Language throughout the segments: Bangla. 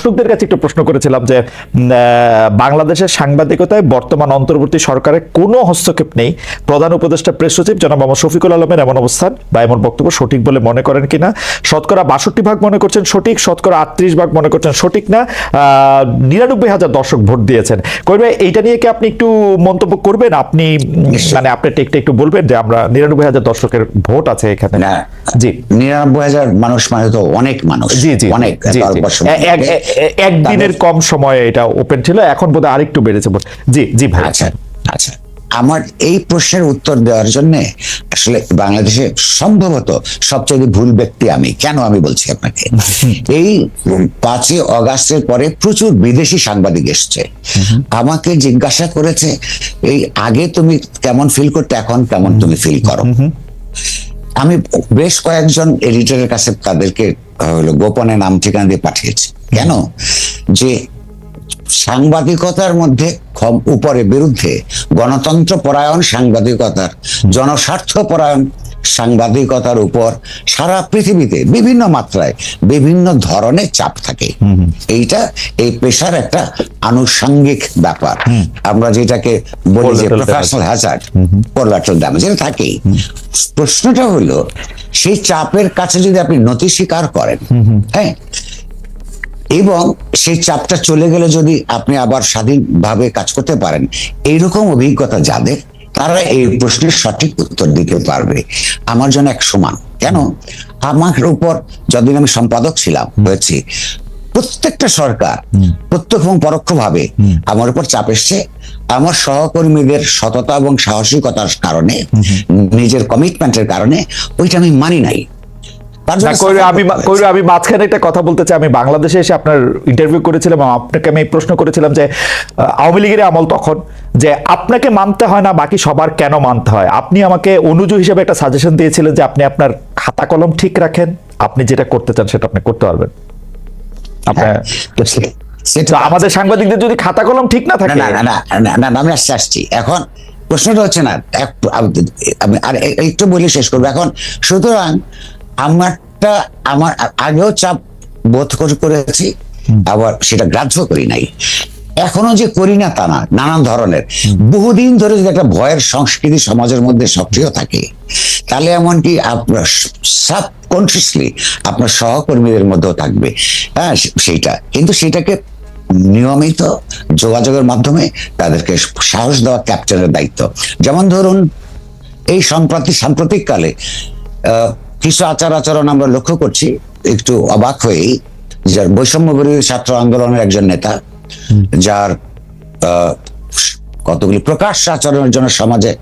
দর্শকদের কাছে একটু প্রশ্ন করেছিলাম যে বাংলাদেশের সাংবাদিকতায় বর্তমান অন্তর্বর্তী সরকারের কোনো হস্তক্ষেপ নেই। প্রধান উপদেষ্টা প্রেস সচিব জনাব মোহাম্মদ শফিকুল আলমের এমন অবস্থান বা এমন বক্তব্য সঠিক বলে মনে করেন কিনা? শতকরা বাষট্টি ভাগ মনে করছেন সঠিক শতকরা আটত্রিশ ভাগ মনে করছেন সঠিক না? নিরানব্বই হাজার দর্শক ভোট দিয়েছেন। কইবে এইটা নিয়ে কি আপনি একটু মন্তব্য করবেন? আপনি মানে আপনি টেকটা একটু বলবেন যে আমরা নিরানব্বই হাজার দর্শকের ভোট আছে এখানে। জি। নিরানব্বই হাজার মানুষ মানে তো অনেক মানুষ। জি জি অনেক একদিনের কম সময়ে এটা ওপেন ছিল এখন বোধহয় আরেকটু বেড়েছে বোধ- জি জি ভাই। আচ্ছা আচ্ছা। আমার এই প্রশ্নের উত্তর দেওয়ার জন্য আসলে বাংলাদেশে সম্ভবত সবচেয়ে ভুল ব্যক্তি আমি। কেন আমি বলছি আপনাকে? এই পাঁচই অগাস্টের পরে প্রচুর বিদেশি সাংবাদিক এসছে। আমাকে জিজ্ঞাসা করেছে এই আগে তুমি কেমন ফিল করতে এখন কেমন তুমি ফিল করো? আমি বেশ কয়েকজন এডিটরের কাছে তাদেরকে হলো গোপনে নাম ঠিকানা দিয়ে পাঠিয়েছে। কেন? যে সাংবাদিকতার মধ্যে উপরে বিরুদ্ধে গণতন্ত্র পরায়ণ সাংবাদিকতার, জনস্বার্থ পরায়ণ সাংবাদিকতার উপর সারা পৃথিবীতে বিভিন্ন মাত্রায় বিভিন্ন ধরনের চাপ থাকে। এইটা এই পেশার একটা আনুষঙ্গিক ব্যাপার। আমরা যেটাকে বলি যে প্রফেশনাল হ্যাজার্ড কোলাটারাল ড্যামেজ এটা থাকেই। প্রশ্নটা হলো সেই চাপের কাছে যদি আপনি নতি স্বীকার করেন হ্যাঁ এবং সেই চাপটা চলে গেলে যদি আপনি আবার স্বাধীনভাবে কাজ করতে পারেন এইরকম অভিজ্ঞতা যাদের তারা এই প্রশ্নের সঠিক উত্তর দিতে পারবে। আমার জন্য এক সমান। কেন? আমার উপর যতদিন আমি সম্পাদক ছিলাম হয়েছি প্রত্যেকটা সরকার প্রত্যক্ষ এবং পরোক্ষ ভাবে আমার উপর চাপ এসছে। আমার সহকর্মীদের সততা এবং সাহসিকতার কারণে নিজের কমিটমেন্টের কারণে ওইটা আমি মানি নাই। আমি মাঝখানে একটা কথা বলতে চাই আমি বাংলাদেশে এসে আপনার ইন্টারভিউ করেছিলাম আপনাকে আমি প্রশ্ন করেছিলাম যে আওয়ামী লীগের আমল তখন যে আপনাকে মানতে হয় না বাকি সবার কেন মানতে হয়? আপনি আমাকে অনুজু হিসেবে একটা সাজেশন দিয়েছিলেন যে আপনি আপনার খাতা কলম ঠিক রাখেন আপনি যেটা করতে চান সেটা আপনি করতে পারবেন। আপনার হ্যাঁ, আমাদের সাংবাদিকদের যদি খাতা কলম ঠিক না থাকে না না না না, আমি আসছি আসছি। এখন প্রশ্নটা হচ্ছে না আর একটু বলে শেষ করব। এখন সুতরাং আমারটা আমার আগেও চাপ বোধ করেছি আবার সেটা গ্রাহ্য করি নাই। এখনও যে করি না তা না নানান ধরনের। বহুদিন ধরে যদি একটা ভয়ের সংস্কৃতি সমাজের মধ্যে সক্রিয় থাকে তাহলে এমনকি আপনার সাবকনসিয়াসলি আপনার সহকর্মীদের মধ্যেও থাকবে। হ্যাঁ সেইটা। কিন্তু সেটাকে নিয়মিত যোগাযোগের মাধ্যমে তাদেরকে সাহস দেওয়া ক্যাপ্টেনের দায়িত্ব। যেমন ধরুন এই সম্প্রতি সাম্প্রতিককালে আহ, কিছু আচার আচরণ আমরা লক্ষ্য করছি একটু অবাক হয়েই যার বৈষম্য বিরোধী ছাত্র আন্দোলনের একজন নেতা যার কতগুলি প্রকাশ্য আচরণের জন্য সমাজে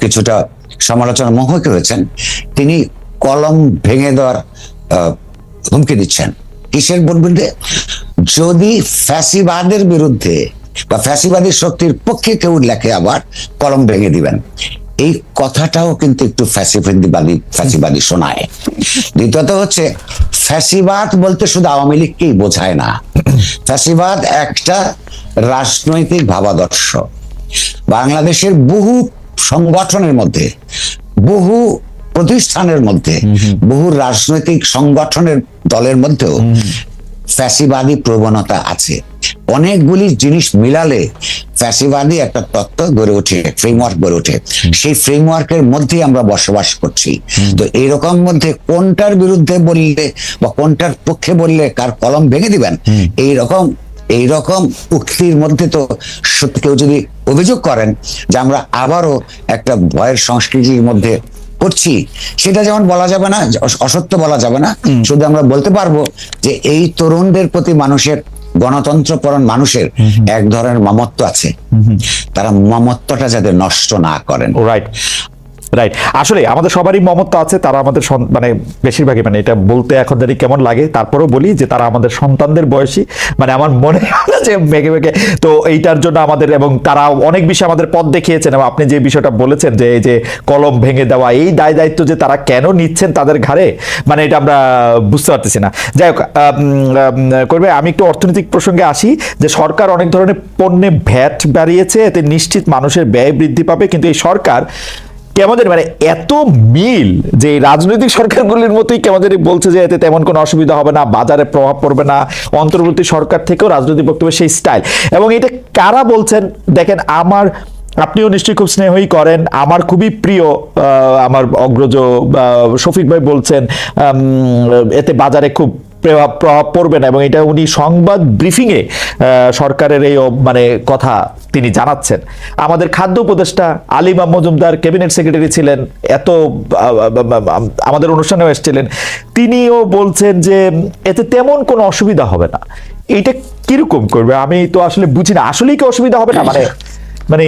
কিছুটা সমালোচনার মুখোমুখি হয়েছেন তিনি কলম ভেঙে দেওয়ার আহ, হুমকি দিচ্ছেন। কিসের বিরুদ্ধে যদি ফ্যাসিবাদের বিরুদ্ধে বা ফ্যাসিবাদী শক্তির পক্ষে কেউ লেখে আবার কলম ভেঙে দিবেন। এই কথাটাও কিন্তু একটু ফ্যাসিবাদী ফ্যাসিবাদী শোনায়। দ্বিতীয়ত হচ্ছে ফ্যাসিবাদ বলতে শুধু আওয়ামী লীগকেই বোঝায় না। ফ্যাসিবাদ একটা রাজনৈতিক ভাবাদর্শ। বাংলাদেশের বহু সংগঠনের মধ্যে বহু প্রতিষ্ঠানের মধ্যে বহু রাজনৈতিক সংগঠনের দলের মধ্যেও ফ্যাসিবাদী প্রবণতা আছে। অনেকগুলি জিনিস মিলালে ফ্যাসিবাদী একটা তত্ত্ব গড়ে ওঠে ফ্রেমওয়ার্ক গড়ে ওঠে। সেই ফ্রেমওয়ার্কের মধ্যেই আমরা বসবাস করছি। তো এরকম মধ্যে কোনটার বিরুদ্ধে বললে বা কোনটার পক্ষে বললে কার কলম ভেঙে দিবেন? এইরকম এইরকম উক্তির মধ্যে তো সত্যি কেউ যদি অভিযোগ করেন যে আমরা আবারও একটা ভয়ের সংস্কৃতির মধ্যে করছি সেটা যেমন বলা যাবে না অসত্য বলা যাবে না শুধু আমরা বলতে পারব যে এই তরুণদের প্রতি মানুষের গণতন্ত্রপরণ মানুষের এক ধরনের মমত্ব আছে। তারা মমত্বটা যাতে নষ্ট না করেন। রাইট রাইট আসলে আমাদের সবারই মমত্ব আছে, তারা আমাদের মানে বেশিরভাগই মানে এটা বলতে এখন জানি কেমন লাগে। তারপরেও বলি যে তারা আমাদের সন্তানদের বয়সী। মানে আমার মনে যে মেঘে মেঘে, তো এইটার জন্য আমাদের এবং তারা অনেক বিষয় আমাদের পথ দেখিয়েছেন এবং আপনি যে বিষয়টা বলেছেন যে এই যে কলম ভেঙে দেওয়া, এই দায় দায়িত্ব যে তারা কেন নিচ্ছেন তাদের ঘাড়ে মানে এটা আমরা বুঝতে পারতেছি না। যাই হোক করবে আমি একটু অর্থনৈতিক প্রসঙ্গে আসি যে সরকার অনেক ধরনের পণ্যে ভ্যাট বাড়িয়েছে, এতে নিশ্চিত মানুষের ব্যয় বৃদ্ধি পাবে, কিন্তু এই সরকার জানি মানে এত মিল যে রাজনৈতিক সরকারগুলির মতোই কেমন বলছে যে এতে তেমন কোনো অসুবিধা হবে না, বাজারে প্রভাব পড়বে না, অন্তর্বর্তী সরকার থেকেও রাজনৈতিক বক্তব্য সেই স্টাইল এবং এটা কারা বলছেন? দেখেন, আমার, আপনিও নিশ্চয়ই খুব স্নেহই করেন, আমার খুবই প্রিয় আমার অগ্রজ শফিক ভাই বলছেন এতে বাজারে খুব প্রভাব পড়বে না এবং এটা উনি সংবাদ ব্রিফিংয়ে সরকারের এই মানে কথা তিনি জানাচ্ছেন। আমাদের খাদ্য উপদেষ্টা আলিমা মজুমদার ক্যাবিনেট সেক্রেটারি ছিলেন এত আমাদের অনুষ্ঠানেও এসেছিলেন। তিনিও বলছেন যে এতে তেমন কোনো অসুবিধা হবে না। এইটা কীরকম করবে? আমি তো আসলে বুঝি না। আসলেই কি অসুবিধা হবে না? মানে মানে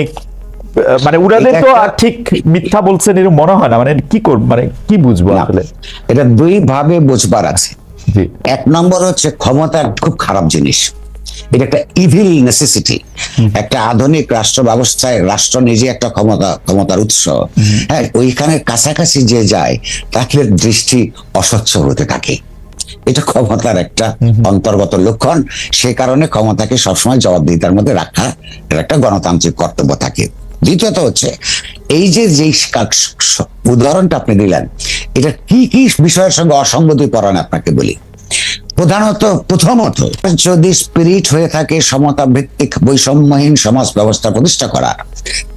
মানে উনাদের তো আর ঠিক মিথ্যা বলছেন এরকম মনে হয় না। মানে কি করব মানে কি বুঝব আসলে? এটা দুই ভাবে বুঝবার আছে। এক নম্বর হচ্ছে ক্ষমতা খুব খারাপ জিনিস। এটা একটা ইভিল নেসেসিটি একটা আধুনিক রাষ্ট্র ব্যবস্থায় রাষ্ট্র নিজে একটা ক্ষমতা ক্ষমতার উৎস। হ্যাঁ ওইখানে কাছাকাছি যে যায় তাকে দৃষ্টি অস্বচ্ছ হতে থাকে। এটা ক্ষমতার একটা অন্তর্গত লক্ষণ। সে কারণে ক্ষমতাকে সবসময় জবাবদিহিতার মধ্যে রাখা একটা গণতান্ত্রিক কর্তব্য থাকে। দ্বিতীয়ত হচ্ছে, এই যে যেই উদাহরণটা আপনি দিলেন, এটা কি কি বিষয়ের সঙ্গে অসঙ্গতি পড়ান আপনাকে বলি? প্রধানত, প্রথমত, যদি স্পিরিট হয়ে থাকে সমতা ভিত্তিক বৈষম্যহীন সমাজ ব্যবস্থা প্রতিষ্ঠা করা,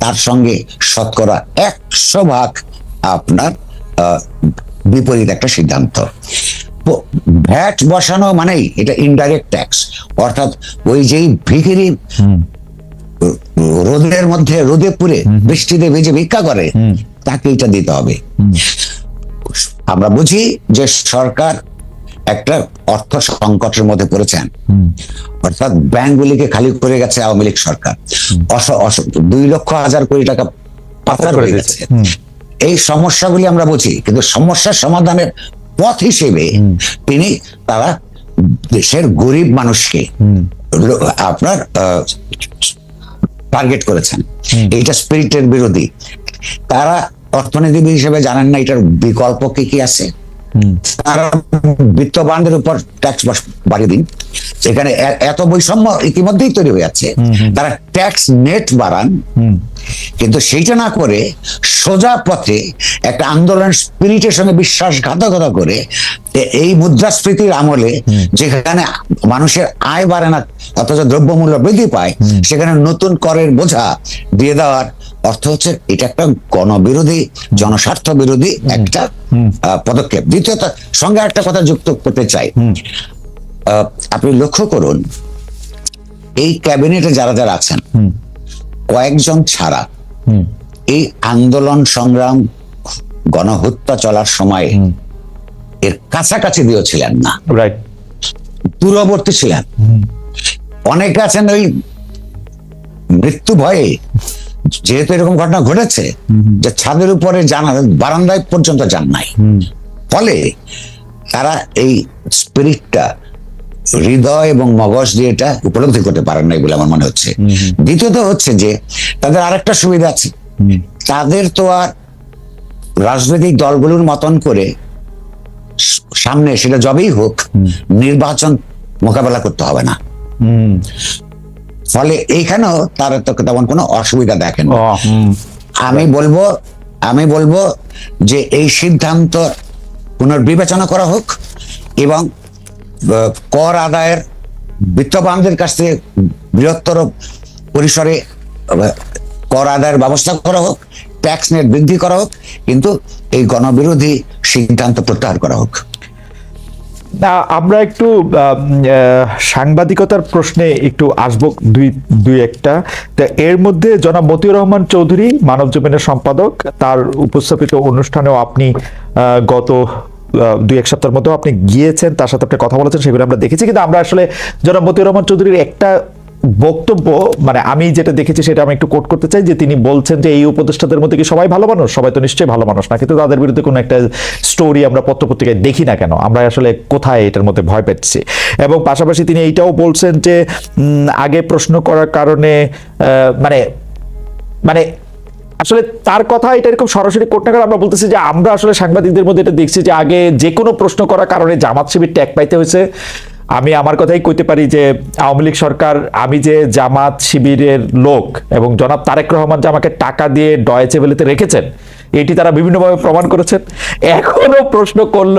তার সঙ্গে শতকরা একশো ভাগ আপনার বিপরীত একটা সিদ্ধান্ত। ভ্যাট বসানো মানেই এটা ইনডাইরেক্ট ট্যাক্স অর্থাৎ ওই যেই ভিখিরি রোদের মধ্যে রোদে পুড়ে বৃষ্টিতে ভেজে ভিক্ষা করে তাকে এটা দিতে হবে। আমরা বুঝি যে সরকার একটা অর্থ সংকটের মধ্যে পড়েছেন। অর্থাৎ ব্যাংকগুলিকে খালি করে গেছে আওয়ামী লীগ সরকার। দুই লক্ষ হাজার কোটি টাকা পাচার করে গেছে। এই সমস্যাগুলি আমরা বুঝি কিন্তু সমস্যার সমাধানের পথ হিসেবে তিনি তারা দেশের গরিব মানুষকে আপনার টার্গেট করেছেন। এটা স্পিরিটের বিরোধী। তারা অর্থনীতিবিদ হিসেবে জানেন না এটার বিকল্প কি কি আছে? তারা বিত্তবানদের উপর ট্যাক্স বাড়িয়ে দিন এখানে এত বৈষম্য ইতিমধ্যেই তৈরি হয়ে যাচ্ছে। তারা ট্যাক্স নেট বাড়ান। কিন্তু সেইটা না করে সোজা পথে একটা আন্দোলন স্পিরিটের সঙ্গে বিশ্বাসঘাতকতা করে এই মুদ্রাস্ফীতির আমলে যেখানে মানুষের আয় বাড়ে না অথচ দ্রব্যমূল্য বৃদ্ধি পায় সেখানে নতুন করের বোঝা দিয়ে দেওয়ার অর্থ হচ্ছে এটা একটা গণবিরোধী জনস্বার্থ বিরোধী একটা পদক্ষেপ। দ্বিতীয়ত সঙ্গে একটা কথা যুক্ত করতে চাই। আপনি লক্ষ্য করুন এই ক্যাবিনেটে যারা যারা আছেন কয়েকজন ছাড়া এই আন্দোলন সংগ্রাম গণহত্যা চলার সময় এর কাছাকাছি দিয়েও ছিলেন না দূরবর্তী ছিলেন। অনেকে আছেন ওই মৃত্যু ভয়ে যেহেতু এরকম ঘটনা ঘটেছে যে ছাদের উপরে জানা বারান্দায় পর্যন্ত যান নাই। ফলে তারা এই স্পিরিটটা হৃদয় এবং মগজ দিয়ে এটা উপলব্ধি করতে পারেন নাই বলে আমার মনে হচ্ছে। দ্বিতীয়ত হচ্ছে যে তাদের আরেকটা সুবিধা আছে। তাদের তো আর রাজনৈতিক দলগুলোর মতন করে সামনে সেটা যবেই হোক নির্বাচন মোকাবেলা করতে হবে না। ফলে এইখানেও তারা তো তেমন কোনো অসুবিধা দেখেন। আমি বলব আমি বলব যে এই সিদ্ধান্ত পুনর্বিবেচনা করা হোক এবং কর আদায়ের বিত্তবানদের কাছ থেকে বৃহত্তর পরিসরে কর আদায়ের ব্যবস্থা করা হোক ট্যাক্স নেট বৃদ্ধি করা হোক কিন্তু এই গণবিরোধী সিদ্ধান্ত প্রত্যাহার করা হোক না আমরা একটু সাংবাদিকতার প্রশ্নে একটু আসব দুই দুই একটা। তা এর মধ্যে জনাব মতিউর রহমান চৌধুরী, মানব জীবনের সম্পাদক, তার উপস্থাপিত অনুষ্ঠানেও আপনি গত দুই, এক সপ্তাহের মতো আপনি গিয়েছেন, তার সাথে আপনি কথা বলেছেন, সেগুলো আমরা দেখেছি। কিন্তু আমরা আসলে জনাব মতিউর রহমান চৌধুরীর একটা বক্তব্য মানে আমি যেটা দেখেছি সেটা আমি একটু কোট করতে চাই যে তিনি বলছেন যে এই উপদেষ্টাদের মধ্যে কি সবাই ভালো মানুষ? সবাই তো নিশ্চয়ই ভালো মানুষ না, কিন্তু তাদের বিরুদ্ধে কোনো একটা স্টোরি আমরা পত্রপত্রিকায় দেখি না কেন? আমরা আসলে কোথায় এটার মধ্যে ভয় পেয়েছি? এবং পাশাপাশি তিনি এইটাও বলছেন যে আগে প্রশ্ন করার কারণে মানে মানে আসলে তার কথা এটা এরকম সরাসরি কোট না আমরা বলতেছি যে আমরা আসলে সাংবাদিকদের মধ্যে এটা দেখছি যে আগে যে কোনো প্রশ্ন করার কারণে জামাত শিবির ট্যাগ পাইতে হয়েছে। আমি আমার কথাই কইতে পারি যে আওয়ামী লীগ সরকার, আমি যে জামাত শিবিরের লোক এবং জনাব তারেক রহমান যে আমাকে টাকা দিয়ে ডয়েচে ভেলিতে রেখেছেন, এটি তারা বিভিন্নভাবে প্রমাণ করেছেন। এখনও প্রশ্ন করল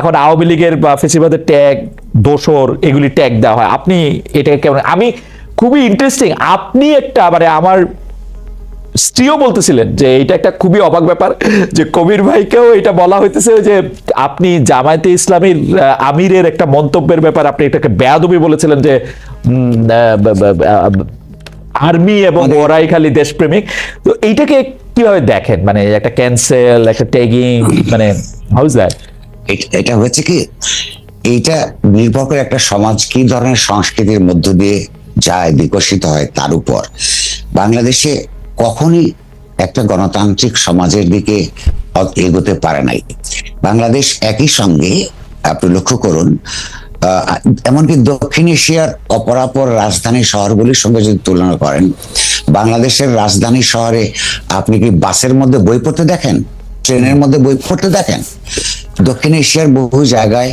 এখন আওয়ামী লীগের বা ফেসিবাদের ট্যাগ, দোসর, এগুলি ট্যাগ দেওয়া হয়। আপনি এটাকে কেমন আমি খুবই ইন্টারেস্টিং আপনি একটা মানে আমার স্ত্রীও বলতেছিলেন যে এটা একটা খুবই অবাক ব্যাপার যে কবির ভাইকেও এটা বলা হইতেছে যে আপনি জামায়াতে ইসলামীর আমিরের একটা মন্তব্যের ব্যাপার আপনি এটাকে বেয়াদবি বলেছিলেন যে আর্মি এবং ওরাই খালি দেশপ্রেমিক। তো এইটাকে কীভাবে দেখেন? মানে একটা ক্যান্সেল একটা ট্যাগিং মানে হাউজ দ্যাট এটা- এটা হচ্ছে কি এইটা নির্ভর করে একটা সমাজ কি ধরনের সংস্কৃতির মধ্য দিয়ে যায় বিকশিত হয় তার উপর। বাংলাদেশে কখনই একটা গণতান্ত্রিক সমাজের দিকে এগোতে পারে নাই। বাংলাদেশ একই সঙ্গে, আপনি লক্ষ্য করুন এমনকি দক্ষিণ এশিয়ার অপরাপর রাজধানী শহরগুলির সঙ্গে যদি তুলনা করেন, বাংলাদেশের রাজধানী শহরে আপনি কি বাসের মধ্যে বই পড়তে দেখেন? ট্রেনের মধ্যে বই পড়তে দেখেন? দক্ষিণ এশিয়ার বহু জায়গায়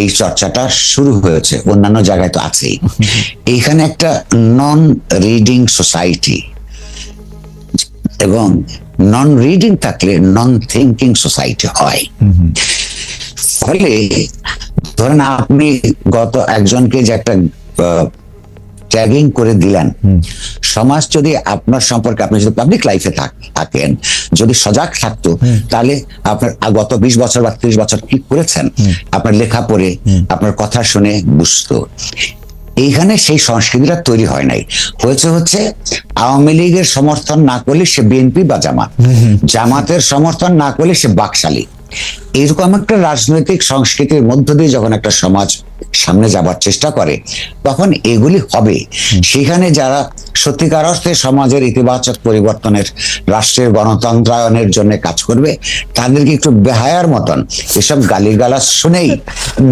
এই চর্চাটা শুরু হয়েছে, অন্যান্য জায়গায় তো আছেই। এইখানে একটা নন রিডিং সোসাইটি এবং নন রিডিং থাকলে নন থিঙ্কিং সোসাইটি হয় ফলে ধরেন আপনি গত একজনকে যে একটা ট্যাগিং করে দিলেন সমাজ যদি আপনার সম্পর্কে আপনি যদি পাবলিক লাইফে থাকেন যদি সজাগ থাকতো তাহলে আপনার গত বিশ বছর বা ত্রিশ বছর কি করেছেন? আপনার লেখা পড়ে আপনার কথা শুনে বুঝতো। এইখানে সেই সংস্কৃতিটা তৈরি হয় নাই। হয়েছে হচ্ছে আওয়ামী লীগের সমর্থন না করলে সে বিএনপি বা জামাত। জামাতের সমর্থন না করলে সে বাকশালী। এরকম একটা রাজনৈতিক সংস্কৃতির মধ্য দিয়ে যখন একটা সমাজ সামনে যাবার চেষ্টা করে তখন এগুলি হবে। সেখানে যারা সত্যিকার অর্থে সমাজের ইতিবাচক পরিবর্তনের রাষ্ট্রের গণতন্ত্রায়নের জন্য কাজ করবে তাদেরকে একটু বেহায়ার মতন এসব গালিগালাজ শুনেই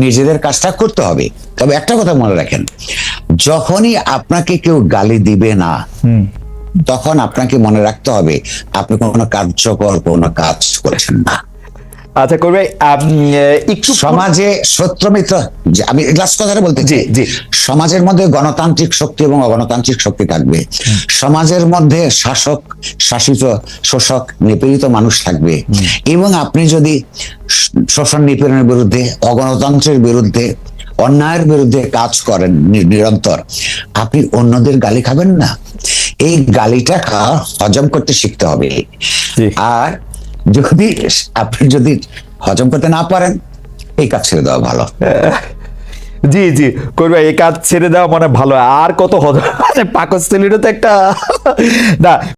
নিজেদের কাজটা করতে হবে। তবে একটা কথা মনে রাখেন যখনই আপনাকে কেউ গালি দিবে না তখন আপনাকে মনে রাখতে হবে আপনি কোনো কার্যকর কোনো কাজ করেছেন না। আচ্ছা করবে একটু সমাজে সত্য মিত্র যে আমি লাস্ট কথাটা বলতে জি, জি। সমাজের মধ্যে গণতান্ত্রিক শক্তি এবং অগণতান্ত্রিক শক্তি থাকবে। সমাজের মধ্যে শাসক শাসিত শোষক নিপীড়িত মানুষ থাকবে। এবং আপনি যদি শোষণ নিপীড়নের বিরুদ্ধে অগণতন্ত্রের বিরুদ্ধে অন্যায়ের বিরুদ্ধে কাজ করেন নিরন্তর আপনি অন্যদের গালি খাবেন না। এই গালিটা হজম করতে শিখতে হবে। আর যদি আপনি যদি হজম করতে না পারেন, এই কাজ ছেড়ে দেওয়া ভালো। জি জি, করবে, এই কাজ ছেড়ে দেওয়া মানে ভালো। আর কত হজম? পাকস্থলীরও তো একটা না